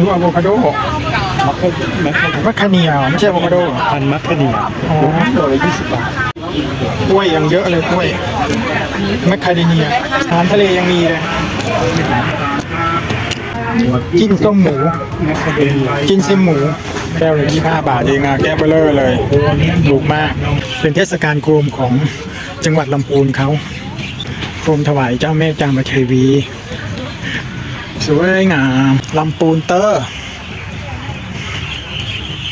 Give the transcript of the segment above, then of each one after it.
ดูอะโวคาโดมัคคมัคคมัคคาเนียไม่ใช่อะโวคาโดพันมัคคเนียอ๋อตัวละยี่สิบบาทกล้วยยังเยอะเลยกล้วยมัคคาเนียอาหารทะเลยังมีเลยจิ้นส้มหมูมัคคเนียจิ้นเส้นหมูแก้วละยี่ห้าบาทเองอะแก้วเบลเลอร์เลยถูกมาก เป็นเทศกาลโคมของจังหวัดลำพูนเขาโคมถวายเจ้าแม่จามเทวี สวยงามลำปูนเตอร์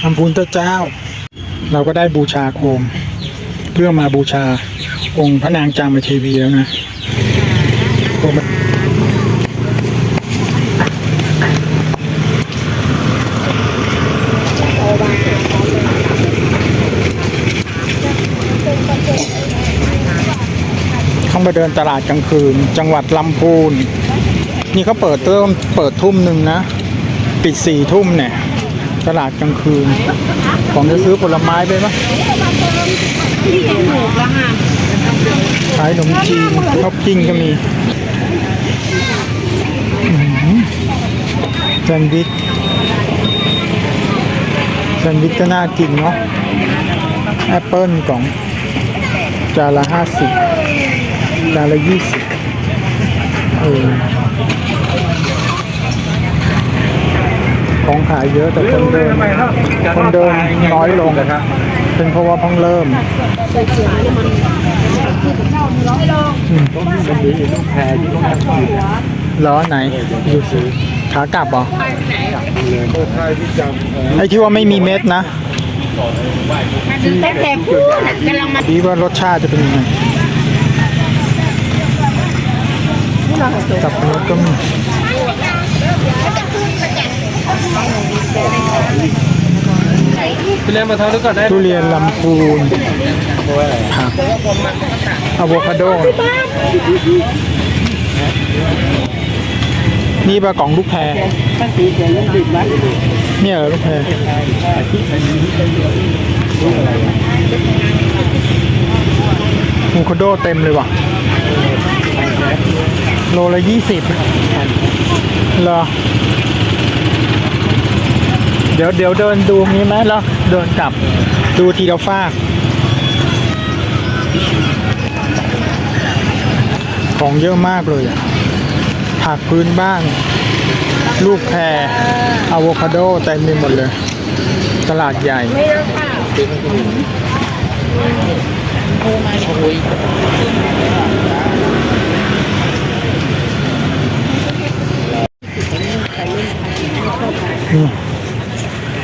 ลำพูนเตอร์เจ้า เราก็ได้บูชาโคม เพื่อมาบูชาองค์พระนางจามเทวีแล้วนะโคมเข้ามาเดินตลาดกลางคืน จังหวัดลำพูน นี่เขาเปิดเริ่มเปิดทุ่มหนึ่งนะ ปิดสี่ทุ่มเนี่ย ตลาดกลางคืน ผมจะซื้อผลไม้ไปปะขายขนมจีนท็อปปิ้งก็มีอื้อหือแซนด์วิชแซนด์วิชก็น่ากินเนาะแอปเปิลกล่องจานละห้าสิบจานละยี่สิบเออ ของขายเยอะแต่คนเดินคนเดินน้อยลงนะครับเป็นเพราะว่าเพิ่งเริ่มมันมีลูกแพรที่ต้องทำกินล้อไหนดูสิขากลับเหรอเลยโคตรไทยที่จำไอ้ที่ว่าไม่มีเม็ดนะแต่แต่พูดน่ะกำลังมาดีว่ารสชาติจะเป็นยังไง กับรสก็มีพี่เล่นมาทำด้วยก่อนได้ทุเรียนลำพูนผักอะโวคาโด นี่ปลากล่องลูกแพรเนี่ยเหรอลูกแพรอะโวคาโดเต็มเลยว่ะ โลละยี่สิบเหรอ เดี๋ยวเดี๋ยวเดินดูงี้ไหมแล้วเดินกลับดูทีละฟากของเยอะมากเลยอะผักพื้นบ้าน ลูกแพรอะโวคาโดเต็มไปหมดเลย ตลาดใหญ่ นี่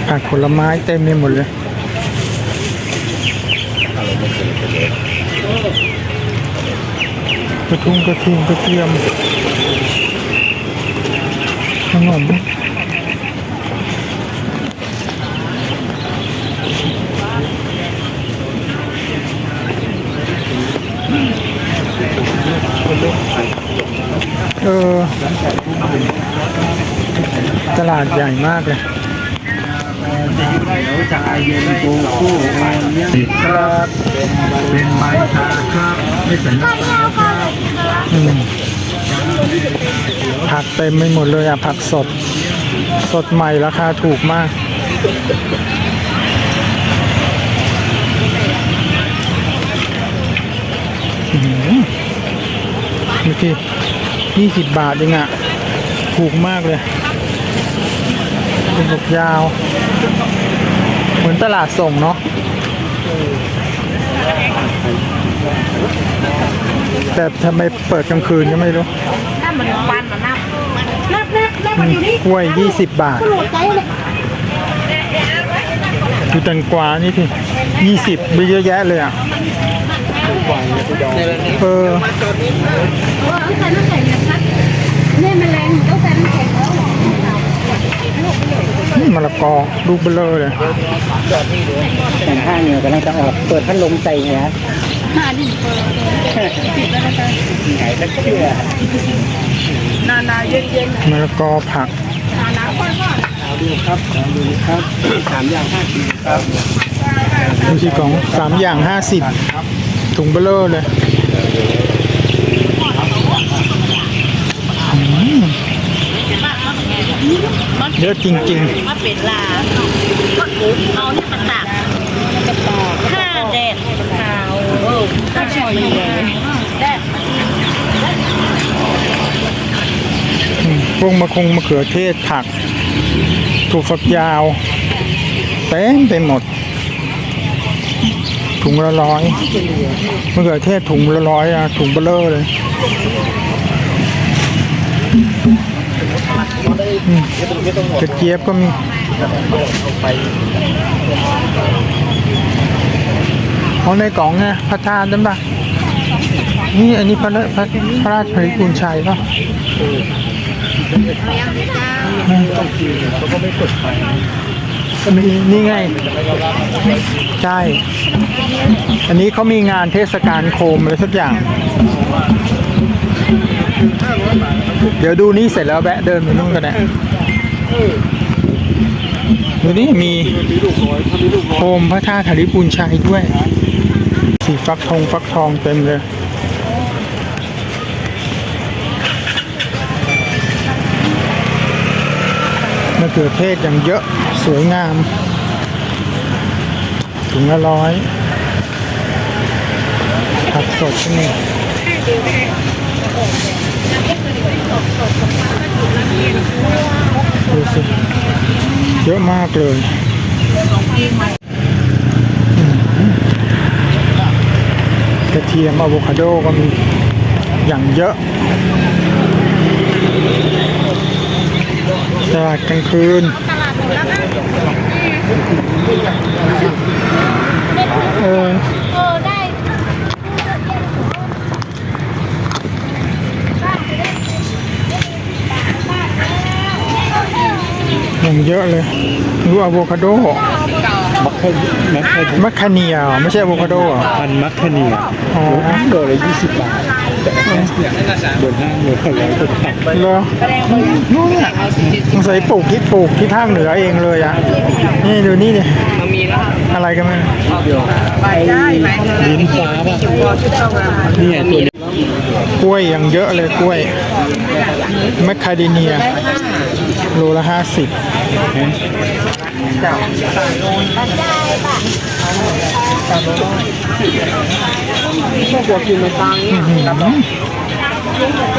ผักผลไม้เต็มไปหมดเลยกระทุ่งกระทียมกระเทียมขนมเออ ตลาดใหญ่มากเลยชายเย็นกูคู่เนี่ยครับเป็นใบชาครับไม่ใส่น้ำตาลครับอืมผักเต็มไปหมดเลยอะผักสด สดใหม่ราคาถูกมากอื้อหือดูสิยี่สิบบาทเองอะ ถูกมากเลย เป็นดอกยาว เหมือนตลาดส่งเนาะแต่ทำไมเปิดกลางคืนก็ไม่รู้ถ้ามันปันมันนับนับนับนับมันอยู่นี่กล้วย20บาทโหลดใจเลยดูแตงกวานี่ที20มีเยอะแยะเลยอะเออว่าเอาใส่น้ำแข็งนะครับเนี่ยมันแรงต้องใส่น้ำแข็งแล้ว มะละกอลูกเบลอเลยแต่งห้างเนี่ยกำลังจะออกเปิดพัดลมใส่ไงฮะหาดิเปิดไหนจะเชื่อนานาเย็นเย็นมะละกอผักนานาค่อยก่อนเอาดูครับเอาดูครับสามอย่างห้าสิบครับดูสิของสามอย่าง50ถุงเบลอเลยอืม มัน เยอะจริงมาเป็ดลาก็ถูกเอาเนี่ยมาตักกระปอกผ้าแดดขาวเออผ้าชอยแดดพวกมะคงมะเขือเทศผักถั่วฝักยาวเต็มไปหมด ถุงละร้อยมะเขือเทศถุงละร้อยอะถุงเบลเลอร์เลย อืมกระเจี๊ยบก็มีเอาในกล่องไงพระธาตุนั่นปะนี่อันนี้พระพระพระราชพริกุลชัยปะนี่นี่ไง ใช่ อันนี้เขามีงานเทศกาลโคมอะไรสักอย่าง เดี๋ยวดูนี่เสร็จแล้วแวะเดินไปนู่นกันนะดูนี่มีโคมพระธาตุธริปุญชัยด้วย สีฟักทองฟักทองเต็มเลย มะเขือเทศอย่างเยอะสวยงาม ถุงละร้อยผักสดนี่ ดูสิเยอะมากเลยกระเทียมอะโวคาโดก็มีอย่างเยอะตลาดกลางคืน เออ เออได้ อย่างเยอะเลยดูอะโวคาโดมัคคมัคคมะคาเนียเหรอไม่ใช่อะโวคาโดเหรอพันมัคคเนียอ๋อโลละยี่สิบบาทบนห้างโลละร้อยกว่าบาทเหรอนู่นเนี่ยสงสัยปลูกที่ปลูกที่ภาคเหนือเองเลยอะนี่ดูนี่ดิอะไรกันมั้ยลิ้นฟ้าป่ะนี่ไงตัวนี้กล้วยอย่างเยอะเลยกล้วยมะคาเดเนียโลละห้าสิบ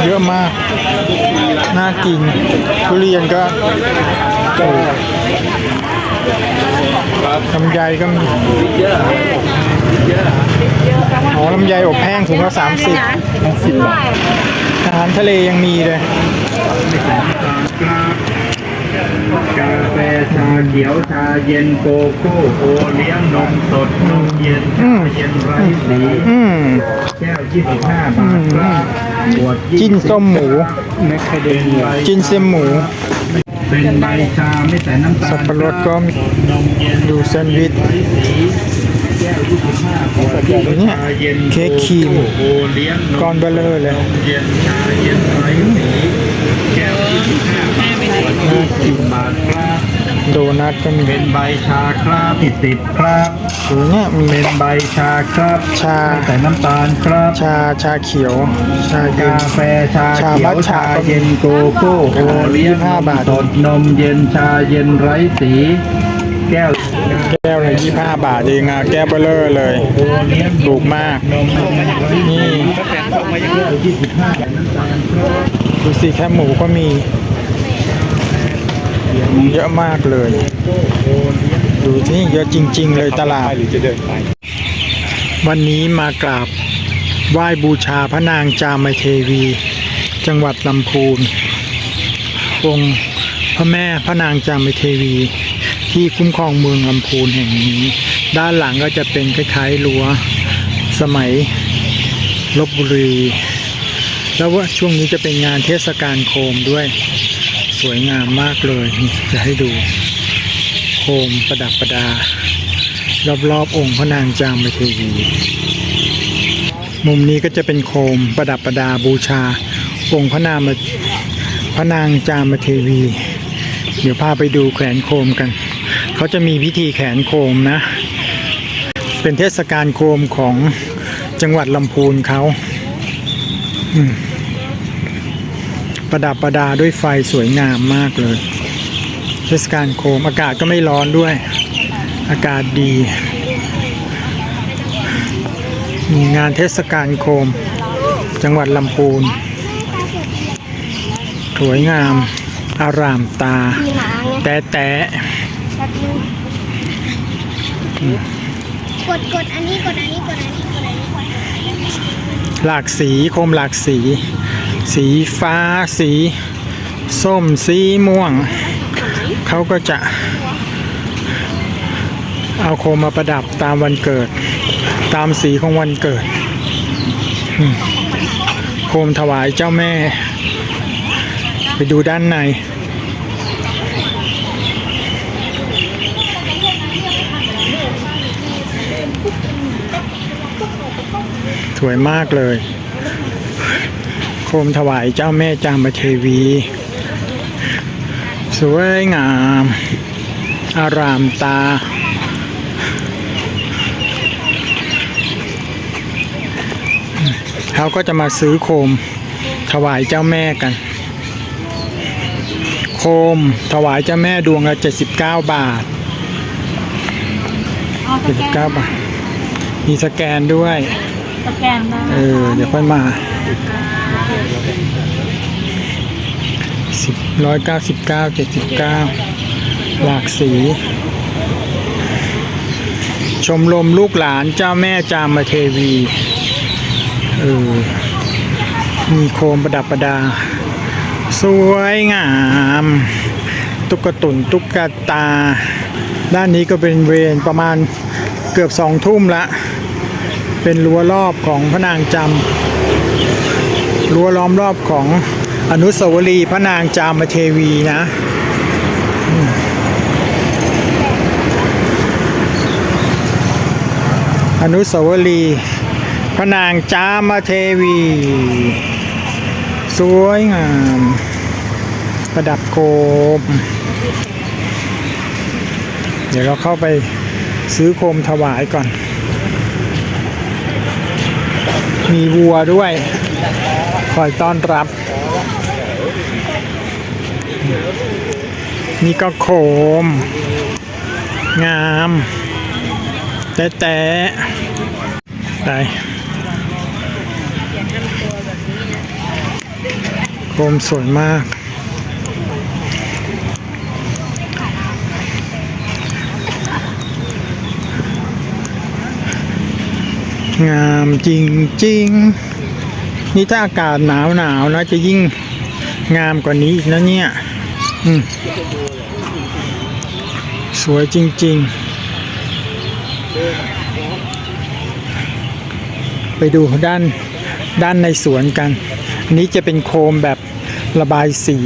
เยอะมาก น่ากินทุเรียนก็โอ้ลำไยก็มีอ๋อลำไยอบแห้งถุงละสามสิบสิบบาทอาหารทะเลยังมีเลย กาแฟชาเขียวชาเย็นโกโก้โอเลี้ยงนมสดนมเย็นชาเย็นไร้สีอืม แก้ว25บาทครับขวด20จิ้นส้มหมู แมคคาเดเนียจิ้นเซียมหมู เป็นใบชาไม่ใส่น้ำตาลสับปะรดก็มีนมเย็นดูแซนด์วิชไร้สีแก้ว25ขวดเนี่ยชาย็นเค้กครีมโโอเลี้ยงนมก้อนเบลเลอร์เลย นมเย็นชาเย็นไร้สี แก้ว25บาทขวด20บาทครับโดนัทก็มีเป็นใบชาครับผิดติดครับโอ้เนี่ยมีเป็นใบชาครับ ชาไม่ใส่น้ำตาลครับ ชาชาเขียว ชาเย็กานแฟชาชาเขียมัวทฉะชาเย็นโกโก้โอเลี้ยงห้านมบาทสดนมเย็นชาเย็นไร้สี แก้วแก้วละยี่ห้าบาทเองอะแก้วเบลเลอร์เลย ถูกมาก นี่ดูสิแคบหมูก็มี เยอะมากเลย ดูที่เยอะจริง ๆ เลยตลาด วันนี้มากราบไหว้บูชาพระนางจามเทวี จังหวัดลำพูนองค์พระแม่พระนางจามเทวี ที่คุ้มครองเมืองลำพูนแห่งนี้ ด้านหลังก็จะเป็นคล้ายๆรั้วสมัยลบบุรี แล้วว่าช่วงนี้จะเป็นงานเทศกาลโคมด้วย สวยงามมากเลยนี่จะให้ดูโคมประดับประดา รอบๆองค์พระนางจามเทวีมุมนี้ก็จะเป็นโคมประดับประดาบูชา องค์พระนามพระนางจามเทวี เดี๋ยวพาไปดูแขวนโคมกัน เขาจะมีพิธีแขวนโคมนะ เป็นเทศกาลโคมของจังหวัดลำพูนเขาประดับประดาด้วยไฟสวยงามมากเลย เทศกาลโคมอากาศก็ไม่ร้อนด้วย อากาศดี มีงานเทศกาลโคม จังหวัดลำพูนสวยงาม อารามตา แต่แต่ กดกดอันนี้กดอันนี้กดอันนี้กดอันนี้กดอันนี้หลากสีโคมหลากสี สีฟ้าสี ส้มสีม่วง เขาก็จะ เอาโคมมาประดับตามวันเกิด ตามสีของวันเกิด โคมถวายเจ้าแม่ ไปดูด้านใน วยมากเลย โคมถวายเจ้าแม่จามเทวี สวยงาม อารามตา เขาก็จะมาซื้อโคมถวายเจ้าแม่กัน โคมถวายเจ้าแม่ดวงละ79 บาท79บาทมีสแกนด้วย สแกนได้เออ เดี๋ยวค่อยมาสิบร้อยเก้าสิบเก้าเจ็ดสิบเก้าหลากสี ชมรมลูกหลานเจ้าแม่จามเทวีเออมีโคมประดับประดา สวยงาม ตุ๊กตุนตุ๊กตา ด้านนี้ก็เป็นเวรประมาณเกือบสองทุ่มละ เป็นรั้วรอบของพระนางจำรั้วล้อมรอบของอนุสาวรีย์พระนางจามเทวีนะอืมอนุสาวรีย์พระนางจามเทวี สวยงาม ประดับโคม เดี๋ยวเราเข้าไปซื้อโคมถวายก่อน มีวัวด้วย คอยต้อนรับ นี่ก็โคม งาม แต่แต่ไปโคมสวยมาก งามจริงจริงนี่ถ้าอากาศหนาวหนาวนะจะยิ่งงามกว่านี้อีกนะเนี่ยสวยจริง ๆ ไปดูด้านด้านในสวนกันอันนี้จะเป็นโคมแบบระบายสี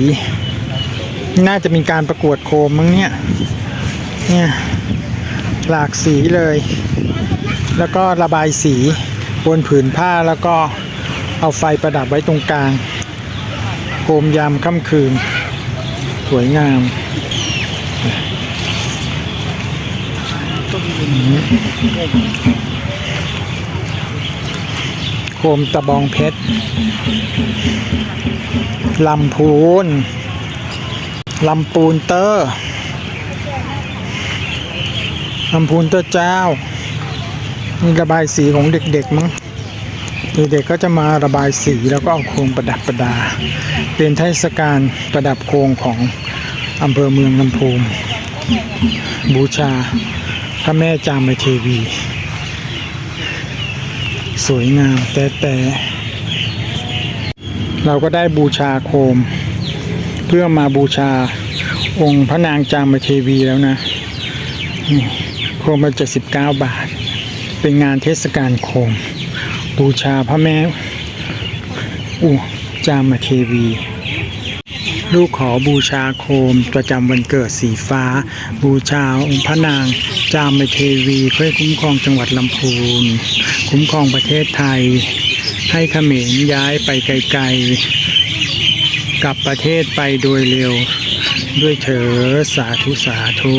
น่าจะเป็นการประกวดโคมมั้งเนี่ย เนี่ย หลากสีเลย แล้วก็ระบายสีบนผืนผ้าแล้วก็เอาไฟประดับไว้ตรงกลางโคมยามค่ำคืน สวยงามโคมตะบองเพชรลำพูนลำปูนเตอร์ลำพูนเตอร์เจ้า นี่ระบายสีของเด็กๆมั้งเด็กๆก็จะมาระบายสีแล้วก็เอาโคมประดับประดา เป็นเทศกาลประดับโคมของอำเภอเมืองลำพูนบูชาพระแม่จามเทวี สวยงามแต่แต่เราก็ได้บูชาโคม เพื่อมาบูชาองค์พระนางจามเทวีแล้วนะนี่โคมละ79บาท เป็นงานเทศกาลโคม บูชาพระแม่อุจามเทวี ลูกขอบูชาโคมประจำวันเกิดสีฟ้า บูชาองค์พระนาง จามเทวีเพื่อคุ้มครองจังหวัดลำพูน คุ้มครองประเทศไทย ให้เขมรย้ายไปไกลๆ กลับประเทศไปโดยเร็ว ด้วยเถิดสาธุสาธุ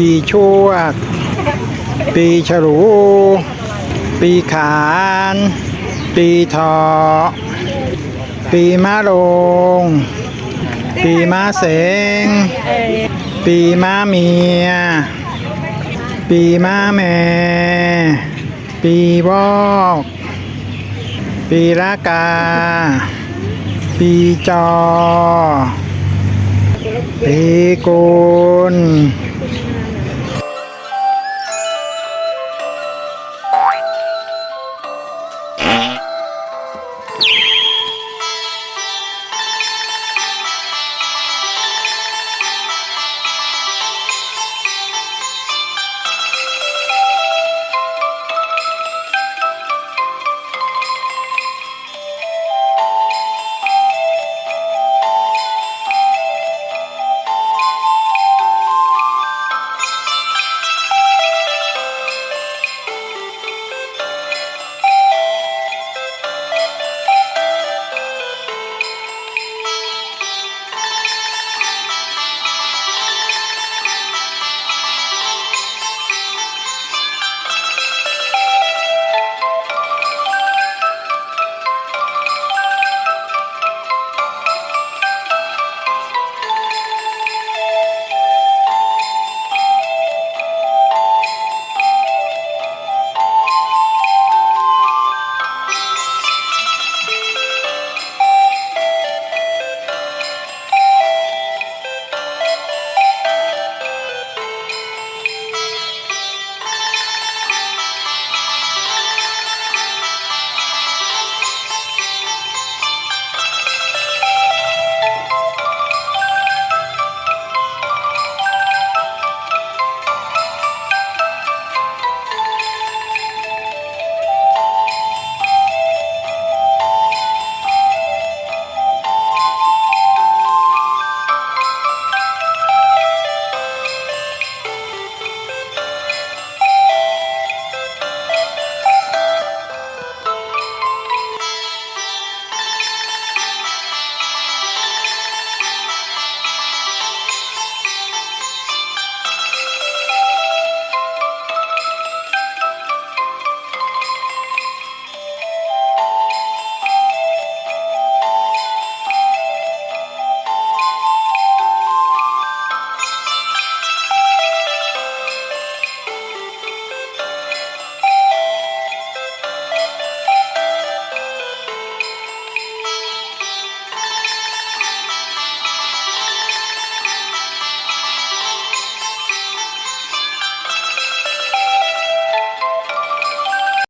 ปีชวดปีฉลู ปีขาน ปีทอ ปีมะโรง ปีมะเสง ปีมะเมีย ปีมะแม่ ปีวอกปีละกา ปีจอ ปีกุล